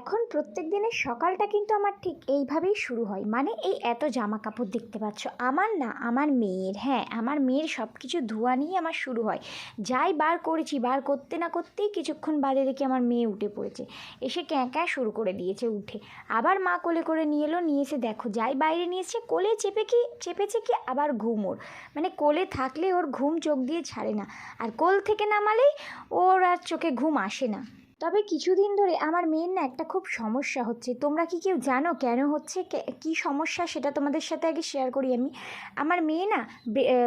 এখন প্রত্যেক দিনের সকালটা কিন্তু আমার ঠিক এইভাবেই শুরু হয়। মানে এই এত জামা কাপড় দেখতে পাচ্ছ, আমার না, আমার মেয়ের হ্যাঁ আমার মেয়ের সব কিছু ধোয়া নিয়ে আমার শুরু হয়। যাই বার করেছি, বার করতে না করতেই কিছুক্ষণ বাদে দেখি আমার মেয়ে উঠে পড়েছে। এসে ক্যাঁ শুরু করে দিয়েছে উঠে। আবার মা কোলে করে নিয়ে এলো, নিয়ে এসে দেখো, যাই বাইরে নিয়ে কোলে চেপে কি, চেপেছে কি, আবার ঘুম ওর। মানে কোলে থাকলে ওর ঘুম চোখ দিয়ে ছাড়ে না। আর কোল থেকে নামালেই ওর আর চোখে ঘুম আসে না। তবে কিছুদিন ধরে আমার মেয়ের না একটা খুব সমস্যা হচ্ছে। তোমরা কি কেউ জানো কেন হচ্ছে? কে- সমস্যা? সেটা তোমাদের সাথে আগে শেয়ার করি আমি। আমার মেয়ে না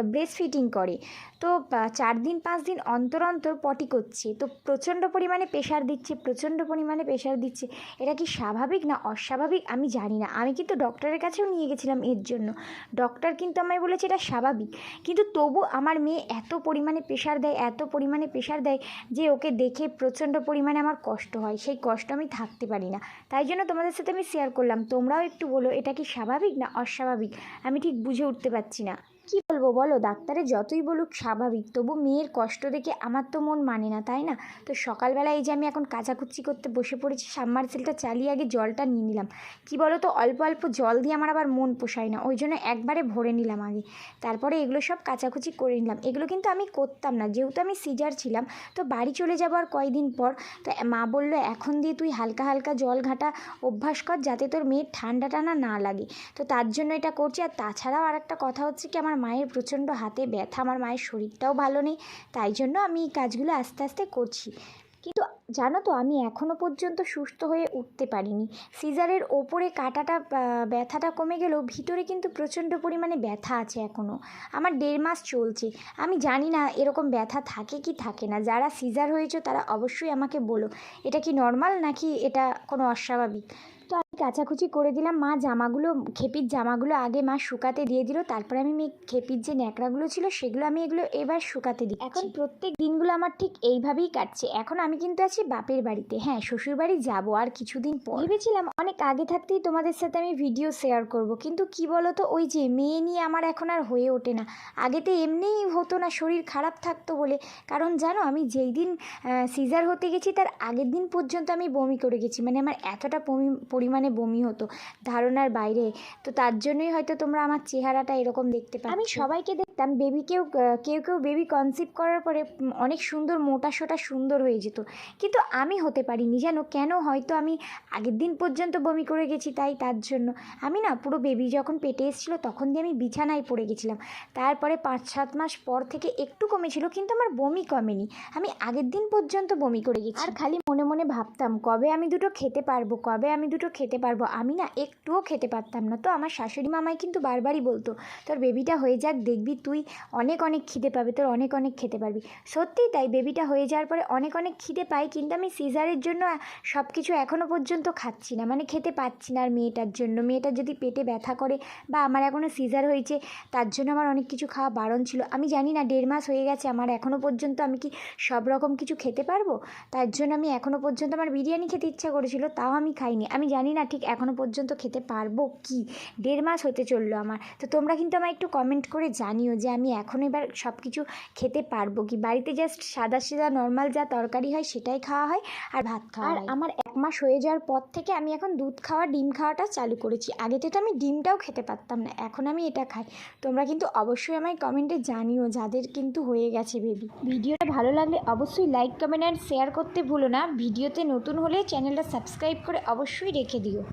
ব্রেস্ট ফিটিং করে। তো চার দিন, পাঁচ দিন অন্তর অন্তর পটি করছে। তো প্রচণ্ড পরিমাণে প্রেশার দিচ্ছে, প্রচণ্ড পরিমাণে প্রেশার দিচ্ছে। এটা কি স্বাভাবিক না অস্বাভাবিক আমি জানি না। আমি কিন্তু ডক্টরের কাছেও নিয়ে গেছিলাম এর জন্য। ডক্টর কিন্তু আমায় বলেছে এটা স্বাভাবিক। কিন্তু তবু আমার মেয়ে এত পরিমাণে প্রেশার দেয়, এত পরিমাণে প্রেশার দেয় যে ওকে দেখে প্রচণ্ড পরিমাণে আমার কষ্ট হয়, সেই কষ্ট আমি থাকতে পারি না। তাই জন্য তোমাদের সাথে আমি শেয়ার করলাম। তোমরাও একটু বলো, এটা কি স্বাভাবিক না অস্বাভাবিক? আমি ঠিক বুঝে উঠতে পারছি না। বলব? বলো, ডাক্তারে যতই বলুক স্বাভাবিক। তবু মেয়ের কষ্ট দেখে আমার তো মন মানে না, তাই না? তো সকালবেলা এই যে আমি এখন কাচাকুচি করতে বসে পড়েছি সাবমার্সেলটা চালিয়ে আগে জলটা নিয়ে নিলাম। কি বলো তো অল্প অল্প জল দিয়ে আমার আবার মন পোষায় না, ওই জন্য একবারে ভরে নিলাম আগে। তারপরে এগুলো সব কাচাকুচি করে নিলাম। এগুলো কিন্তু আমি করতাম না, যেহেতু আমি সিজার ছিলাম, তো বাড়ি চলে যাব আর কয়দিন পর? তো মা বলল, এখন দিয়ে তুই হালকা হালকা জল ঘাটা, অভ্যাস কর যাতে তোর মেয়ের ঠান্ডা টানা না লাগে। তো তার জন্য এটা করছি, আর তাছাড়াও আর একটা কথা হচ্ছে কি, আমার মায়ের প্রচণ্ড হাতে ব্যথা, আমার মায়ের শরীরটাও ভালো নেই, তাই জন্য আমি এই কাজগুলো আস্তে আস্তে করছি। কিন্তু জানো তো, আমি এখনও পর্যন্ত সুস্থ হয়ে উঠতে পারিনি। সিজারের ওপরে কাটাটা ব্যথাটা কমে গেলেও ভিতরে কিন্তু প্রচণ্ড পরিমাণে ব্যথা আছে এখনও আমার দেড় মাস চলছে। আমি জানি না এরকম ব্যথা থাকে কি থাকে না। যারা সিজার হয়েছে তারা অবশ্যই আমাকে বলো। এটা কি নর্মাল নাকি এটা কোনো অস্বাভাবিক? তো কাচাকুচি করে দিলাম। মা জামাগুলো, খেপির জামাগুলো আগে মা শুকাতে দিয়ে দিল। তারপরে আমি খেপির যে ন্যাকড়াগুলো ছিল, সেগুলো আমি এগুলো এবার শুকাতে দিই এখন প্রত্যেক দিনগুলো আমার ঠিক এইভাবেই কাটছে। এখন আমি কিন্তু আছি বাপের বাড়িতে। হ্যাঁ শ্বশুর বাড়ি যাব আর কিছুদিন পর। ভেবেছিলাম অনেক আগে থাকতেই তোমাদের সাথে আমি ভিডিও শেয়ার করব। কিন্তু কি বলো তো ওই যে মেয়ে নিয়ে আমার এখন আর হয়ে ওঠে না। আগেতে এমনিই হতো না শরীর খারাপ থাকতো বলে। কারণ জানো, আমি যেই দিন সিজার হতে গেছি, তার আগের দিন পর্যন্ত আমি বমি করে গেছি। মানে আমার এতটা বমি- পরিমাণে বমি হতো ধারণার বাইরে। তো তার জন্যই হয়তো তোমরা আমার চেহারাটা এরকম দেখতে পাচ্ছ। আমি সবাইকে দেখতাম বেবিকেও কেউ কেউ বেবি কনসিভ করার পরে অনেক সুন্দর মোটা সোটা সুন্দর হয়ে যেত। কিন্তু আমি হতে পারিনি জানো? কেন? হয়তো আমি আগের দিন পর্যন্ত বমি করে গেছি তাই তার জন্য। আমি না পুরো বেবি যখন পেটে এসেছিল তখন দিয়ে আমি বিছানায় পড়ে গেছিলাম। তারপরে পাঁচ সাত মাস পর থেকে একটু কমেছিল কিন্তু আমার বমি কমেনি। আমি আগের দিন পর্যন্ত বমি করে গেছি। আর খালি মনে মনে ভাবতাম কবে আমি দুটো খেতে পারব কবে আমি দুটো খেতে পারব। আমি না একটুও খেতে পারতাম না। তো আমার শাশুড়ি মামাই কিন্তু বারবারই বলতো, তোর বেবিটা হয়ে যাক, দেখবি তুই অনেক অনেক খিদে পাবে, তোর অনেক অনেক খেতে পারবি। সত্যিই তাই, বেবিটা হয়ে যাওয়ার পরে অনেক অনেক খিদে পাই, কিন্তু আমি সিজারের জন্য সব কিছু এখনও পর্যন্ত খাচ্ছি না। মানে খেতে পাচ্ছি না আর মেয়েটার জন্য। মেয়েটার যদি পেটে ব্যথা করে বা আমার এখনও সিজার হয়েছে, তার জন্য আমার অনেক কিছু খাওয়া বারণ ছিল। আমি জানি না, দেড় মাস হয়ে গেছে, আমার এখনও পর্যন্ত আমি কি সব রকম কিছু খেতে পারব? তার জন্য আমি এখনও পর্যন্ত আমার বিরিয়ানি খেতে ইচ্ছা করেছিল, তাও আমি খাইনি। আমি জানি না ঠিক এখনও পর্যন্ত খেতে পারব কি? দেড় মাস হতে চলল আমার। তো তোমরা কিন্তু আমায় একটু কমেন্ট করে জানিও যে আমি এখন এবার সব কিছু খেতে পারব কি? বাড়িতে জাস্ট সাদা সিধা নর্মাল যা তরকারি হয় সেটাই খাওয়া হয় আর ভাত খাওয়া আর আমার এক মাস হয়ে যাওয়ার পর থেকে আমি এখন দুধ খাওয়া ডিম খাওয়াটা চালু করেছি। আগে তো আমি ডিমটাও খেতে পারতাম না এখন আমি এটা খাই। তোমরা কিন্তু অবশ্যই আমায় কমেন্টে জানিও যাদের কিন্তু হয়ে গেছে বেবি ভিডিওটা ভালো লাগলে অবশ্যই লাইক কমেন্ট অ্যান্ড শেয়ার করতে ভুলো না। ভিডিওতে নতুন হলে চ্যানেলটা সাবস্ক্রাইব করে অবশ্যই রেখে দিও